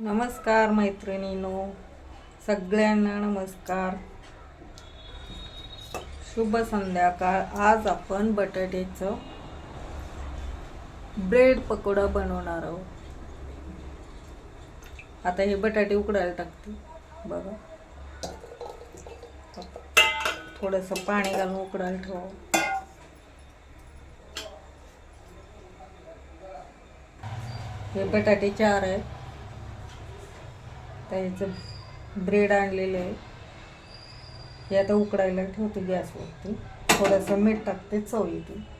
नमस्कार मैत्रिणीनो सगळ्यांना नमस्कार. शुभ संध्याकाळ. आज आपण बटाट्याचं ब्रेड पकोडा बनवणार आहोत. आता हे बटाटे उकडायला टाकते. बघा. थोडंसं पाणी घालून उकडायला ठेवा. हे बटाटे चार आहेत. त्याचं ब्रेड आणलेलं आहे. हे आता उकडायला ठेवते गॅसवरती. थोडंसं मीठ टाकते चव येते.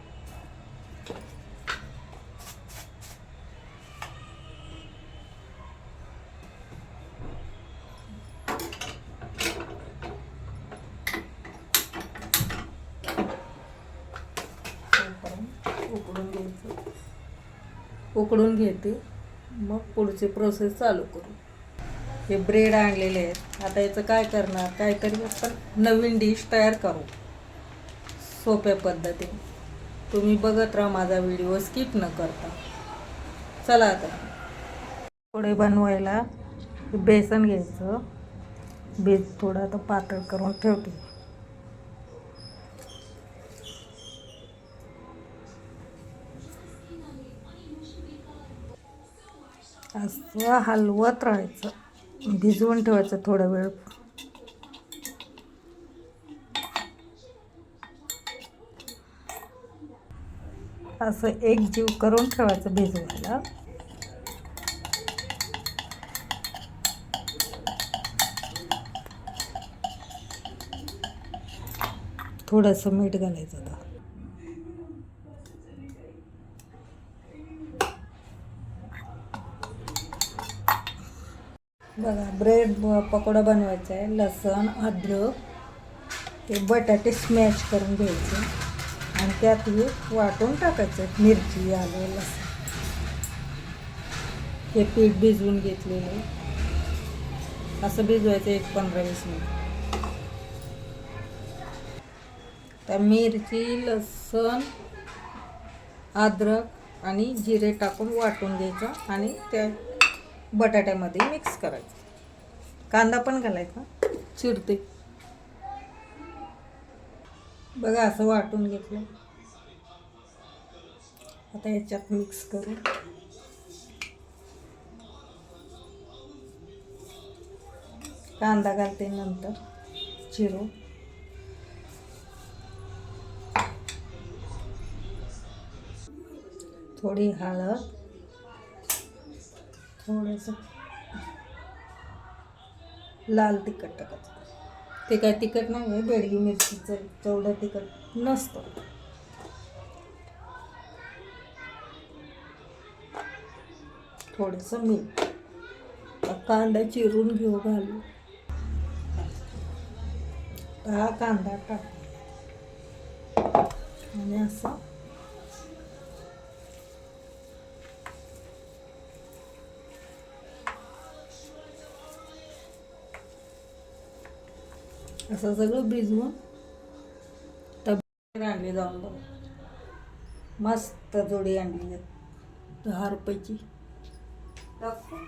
उकडून घ्यायचं. उकडून घेते. मग पुढची प्रोसेस चालू करू. हे ब्रेड आणलेले आहेत. आता याचं काय करणार? काहीतरी आपण नवीन डिश तयार करू. सोप्या पद्धतीने. तुम्ही बघत राहा माझा व्हिडिओ स्किप न करता. चला आता. पुढे बनवायला बेसन घ्यायचं. बेस थोडं आता पातळ करून ठेवते. असं हलवत राहायचं. भिजवून ठेवायचं थोडा वेळ. असं एक जीव करून ठेवायचं भिजवायला. थोडंसं मीठ घालायचं आता बघा ब्रेड पकोडा बनवायचा आहे लसण अद्रक ते बटाटे स्मॅश करून घ्यायचे आणि त्यात हे वाटून टाकायचं मिरची आलं लसण हे पीठ भिजवून घेतलेलं आहे. असं भिजवायचं एक पंधरा वीस मिनिट तर मिरची लसण अद्रक आणि जिरे टाकून वाटून घ्यायचं आणि त्या बटाट्यामध्ये मिक्स करायचं. कांदा पण घालायचा. चिरते. बघा असं वाटून घेतलं. आता याच्यात मिक्स करू. कांदा घालते नंतर. चिरू. थोडी हळद. थोडंसं लाल तिखट टाकायचं. ते काय तिखट नाही आहे बेडगी मिरचीचं तेवढं तिखट नसतं. थोडंसं मीठ. कांदा चिरून घेऊ घालू. हा कांदा टाक. आणि असं असं सगळं भिजवून तब्येत आणली जाऊन बघ. मस्त जोडी आणली आहे. दहा रुपयाची. दाखवू?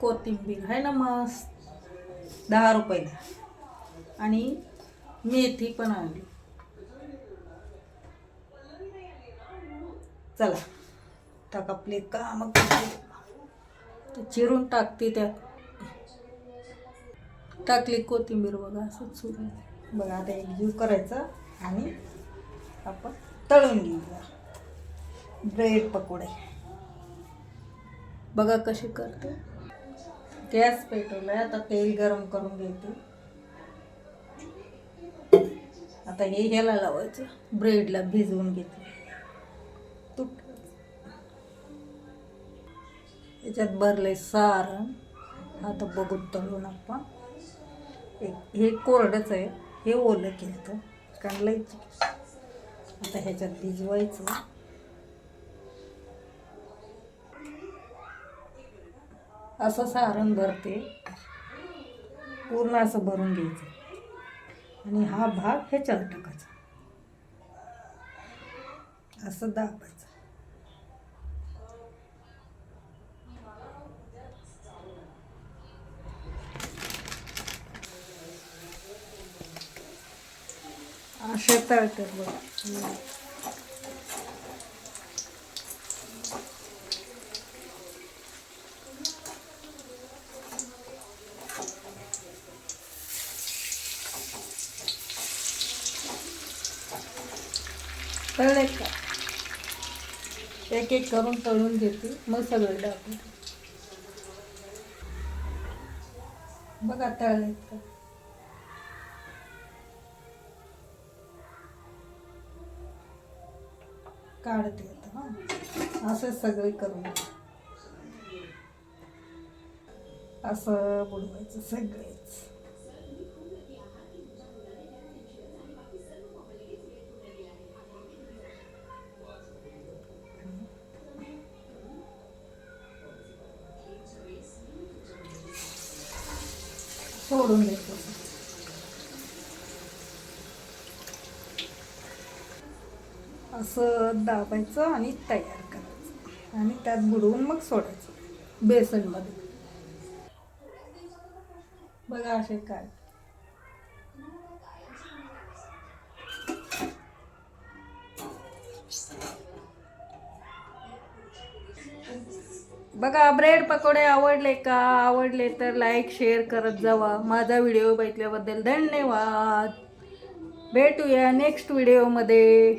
कोथिंबीर आहे ना मस्त. दहा रुपयाला आणि मेथी पण आणली. चला. टाक आपले का ते चिरून टाकते त्यात टाकली कोथिंबीर बघा असंच सुरू बघा आता एक जीव करायचा आणि आपण तळून घेऊया. ब्रेड पकोडे. बघा कसे करते. गॅस पेटवलाय आता तेल गरम करून घेते. आता हे ह्याला लावायचं. ब्रेडला भिजवून घेते. याच्यात आहे सारण आता बघून तळून आपण एक हे कोरडंच आहे. हे ओलं केलं तर लई आता ह्याच्यात भिजवायचं. असं सारण भरते. पूर्ण असं भरून घ्यायचं. आणि हा भाग ह्याच्यात टाकायचा. असं दाबायचं. असे तळतात बघ. तळले का? एक एक करून तळून घेते मग सगळं दाखवते बघा तळलेत का? काढते आता असे असं सगळे करून. असं बुडवायचं सगळेच. सोडून देतो. असं दाबायचं आणि तयार करायचं. आणि त्यात बुडवून मग सोडायचं बेसनमध्ये. बघा असे काय. बघा ब्रेड पकोडे आवडले का? आवडले तर लाईक शेअर करत जावा. माझा व्हिडिओ बघितल्याबद्दल धन्यवाद. भेटूया नेक्स्ट व्हिडिओमध्ये